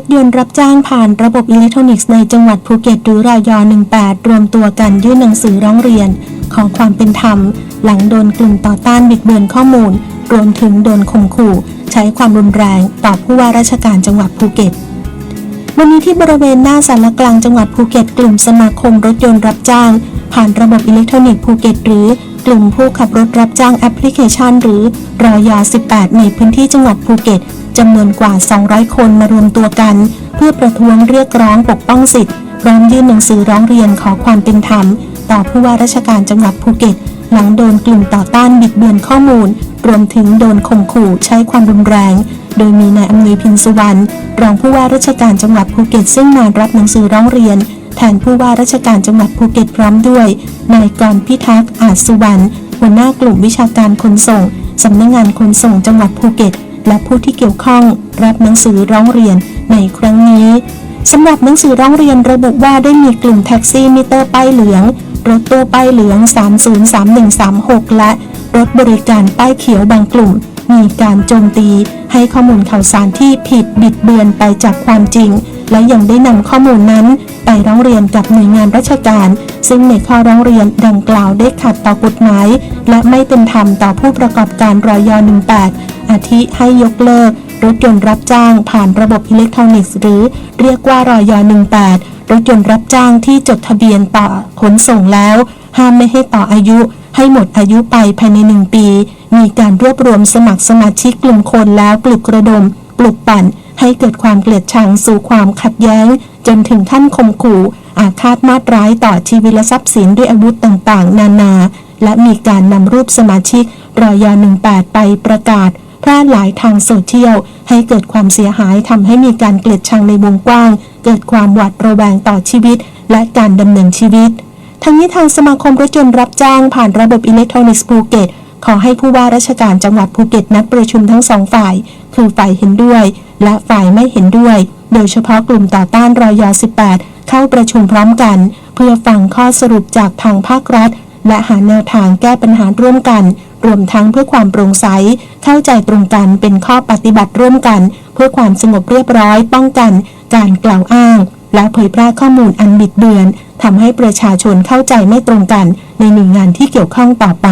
ถยนต์รับจ้างผ่านระบบอิเล็กทรอนิกส์ในจังหวัดภูเก็ตหรือรอย18 รวมตัวกันยื่นหนังสือร้องเรียน ขอความเป็นธรรม หลังโดนกลุ่มต่อต้านบิดเบือนข้อมูล รวมถึงโดนข่มขู่ ใช้ความรุนแรงต่อผู้ว่าราชการจังหวัดภูเก็ตวันนี้ที่บริเวณหน้าสารกลางจังหวัดภูเก็ต กลุ่มสมาคมรถยนต์รับจ้าง ผ่านระบบอิเล็กทรอนิกส์ภูเก็ตหรือ กลุ่มผู้ขับรถรับจ้างแอปพลิเคชัน หรือรอยา 18 ในพื้นที่จังหวัดภูเก็ตจำนวนกว่า 200 คนมารวมตัวกัน เพื่อประท้วงเรียกร้องปกป้องสิทธิ์พร้อมยื่นหนังสือร้องเรียนขอความเป็นธรรม ต่อผู้ว่าราชการจังหวัดภูเก็ต หลังโดนกลุ่มต่อต้านบิดเบือนข้อมูล รวมถึงโดนข่มขู่ใช้ความรุนแรง โดยมีนายอำนวยพินสุวรรณรองผู้ว่าราชการจังหวัดภูเก็ต ซึ่งมารับหนังสือร้องเรียน แทนผู้ว่าราชการจังหวัดภูเก็ตพร้อมด้วยนายกรพิทักษ์อาจสุวรรณหัวหน้ากลุ่มวิชาการขนส่งสำนักงานขนส่งจังหวัดภูเก็ต และผู้ที่เกี่ยวข้อง รับหนังสือร้องเรียนในครั้งนี้สำหรับหนังสือร้องเรียนระบุว่าได้มีกลุ่มแท็กซี่มิเตอร์ป้ายเหลือง รถตู้ป้ายเหลือง 303136 และรถบริการป้ายเขียวบางกลุ่ม มีการโจมตีให้ข้อมูลข่าวสารที่ผิดบิดเบือนไปจากความจริง และยังได้นำข้อมูลนั้น ไปร้องเรียนกับหน่วยงานราชการ ซึ่งในข้อร้องเรียนดังกล่าวได้ขัดต่อกฎหมาย และไม่เป็นธรรมต่อผู้ประกอบการรอย18 อาทิให้ยกเลิก รถยนต์รับจ้างผ่านระบบอิเล็กทรอนิกส์ หรือเรียกว่ารอย18 รถยนต์รับจ้างที่จดทะเบียนต่อขนส่งแล้ว ห้ามไม่ให้ต่ออายุ ให้หมดอายุไปภายในหนึ่งปี มีการรวบรวมสมัครสมาชิกกลุ่มคนแล้วปลุกระดม ปลุกปั่น ให้เกิดความเกลียดชังสู่ความขัดแย้ง จนถึงขั้นข่มขู่อาฆาตมาตร้ายต่อชีวิตและทรัพย์สินด้วยอาวุธต่างๆ นานา และมีการนำรูปสมาชิกรอยา18 ไปประกาศแพร่หลายทางโซเชียลให้เกิดความเสียหายทำให้มีการเกลียดชังในวงกว้าง เกิดความหวาดระแวงต่อชีวิต และการดำเนินชีวิต ทั้งนี้ทางสมาคมรถยนต์รับจ้างผ่านระบบอิเล็กทรอนิกส์ภูเก็ตขอให้ผู้ว่าราชการจังหวัดภูเก็ตนัดประชุมทั้งสองฝ่าย คือฝ่ายเห็นด้วย และฝ่ายไม่เห็นด้วย โดยเฉพาะกลุ่มต่อต้านรอยา18 เข้าประชุมพร้อมกัน เพื่อฟังข้อสรุปจากทางภาครัฐ และหาแนวทางแก้ปัญหาร่วมกัน รวมทั้งเพื่อความโปร่งใส เข้าใจตรงกันเป็นข้อปฏิบัติร่วมกัน เพื่อความสงบเรียบร้อย ป้องกัน การกล่าวอ้าง และเผยแพร่ข้อมูลอันบิดเบือนทำให้ประชาชนเข้าใจไม่ตรงกัน ในหน่วยงานที่เกี่ยวข้องต่อไป